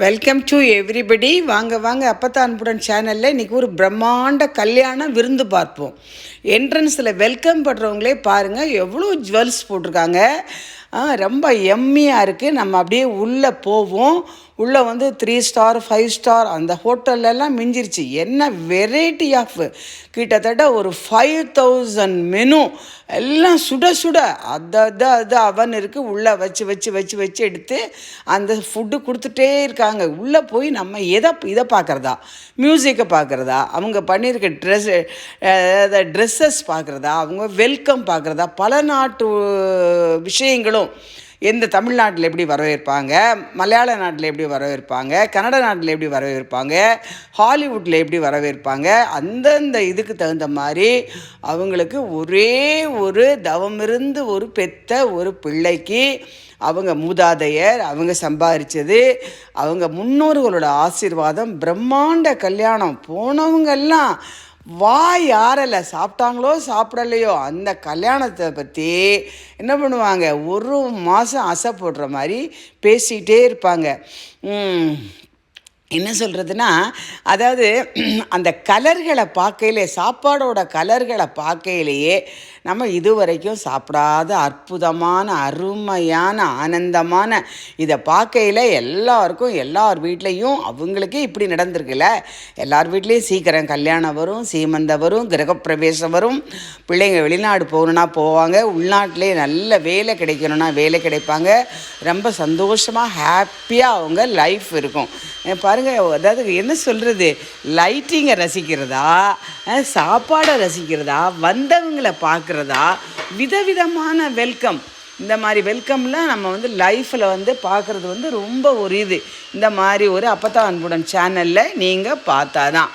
Welcome to everybody வாங்க வாங்க அப்பத்தா அன்புடன் சேனலில் இன்றைக்கி ஒரு பிரம்மாண்ட கல்யாணம் விருந்து பார்ப்போம். என்ட்ரன்ஸில் வெல்கம் பண்ணுறவங்களே பாருங்கள் எவ்வளோ ஜுவல்ஸ் போட்டிருக்காங்க. ரொம்ப எம்மியாக இருக்குது நம்ம அப்படியே உள்ளே போவோம். உள்ளே வந்து த்ரீ ஸ்டார் ஃபைவ் ஸ்டார் அந்த ஹோட்டல்லலாம் மிஞ்சிருச்சு. என்ன வெரைட்டி ஆஃப் கிட்டத்தட்ட ஒரு ஃபைவ் தௌசண்ட் மெனு எல்லாம் சுட சுட அதை அது அது அவன் இருக்குது உள்ளே வச்சு வச்சு வச்சு வச்சு எடுத்து அந்த ஃபுட்டு கொடுத்துட்டே இருக்காங்க. உள்ளே போய் நம்ம எதை இதை பார்க்குறதா? மியூசிக்கை பார்க்குறதா? அவங்க பண்ணியிருக்க ட்ரெஸ் ட்ரெஸ்ஸஸ் பார்க்குறதா? அவங்க வெல்கம் பார்க்குறதா? பல நாட்டு விஷயங்களும் எந்த தமிழ்நாட்டில் எப்படி வரவேற்பாங்க மலையாள நாட்டில் எப்படி வரவேற்பாங்க கன்னட நாட்டில் எப்படி வரவேற்பாங்க ஹாலிவுட்டில் எப்படி வரவேற்பாங்க அந்தந்த இதுக்கு தகுந்த மாதிரி அவங்களுக்கு ஒரே ஒரு தவமிருந்து ஒரு பெத்த ஒரு பிள்ளைக்கு அவங்க மூதாதையர் அவங்க சம்பாதிச்சது அவங்க முன்னோர்களோட ஆசீர்வாதம் பிரம்மாண்ட கல்யாணம் போனவங்கெல்லாம் வாய் யாரில் சாப்பிட்டாங்களோ சாப்பிடலையோ அந்த கல்யாணத்தை பற்றி என்ன பண்ணுவாங்க? ஒரு மாதம் அசை போடுற மாதிரி பேசிக்கிட்டே இருப்பாங்க. என்ன சொல்கிறதுனா அதாவது அந்த கலர்களை பார்க்கையிலே சாப்பாடோட கலர்களை பார்க்கையிலேயே நம்ம இதுவரைக்கும் சாப்பிடாத அற்புதமான அருமையான ஆனந்தமான இதை பார்க்கையில் எல்லாருக்கும் எல்லார் வீட்லேயும் அவங்களுக்கே இப்படி நடந்திருக்குல்ல. எல்லார் வீட்லேயும் சீக்கிரம் கல்யாணம் வரும் சீமந்த வரும் கிரகப்பிரவேசம் வரும். பிள்ளைங்க வெளிநாடு போகணுன்னா போவாங்க உள்நாட்டிலே நல்ல வேலை கிடைக்கணும்னா வேலை கிடைப்பாங்க. ரொம்ப சந்தோஷமாக ஹாப்பியாக அவங்க லைஃப் இருக்கும். பாருங்கள் பாருங்க அதாவது என்ன சொல்கிறது லைட்டிங்கை ரசிக்கிறதா? சாப்பாடை ரசிக்கிறதா? வந்தவங்களை பார்க்குறதா? விதவிதமான வெல்கம் இந்த மாதிரி வெல்கம்லாம் நம்ம வந்து லைஃப்பில் வந்து பார்க்குறது வந்து ரொம்ப ஒரு இது. இந்த மாதிரி ஒரு அப்பத்தா அன்புடன் சேனலில் நீங்கள் பார்த்தா தான்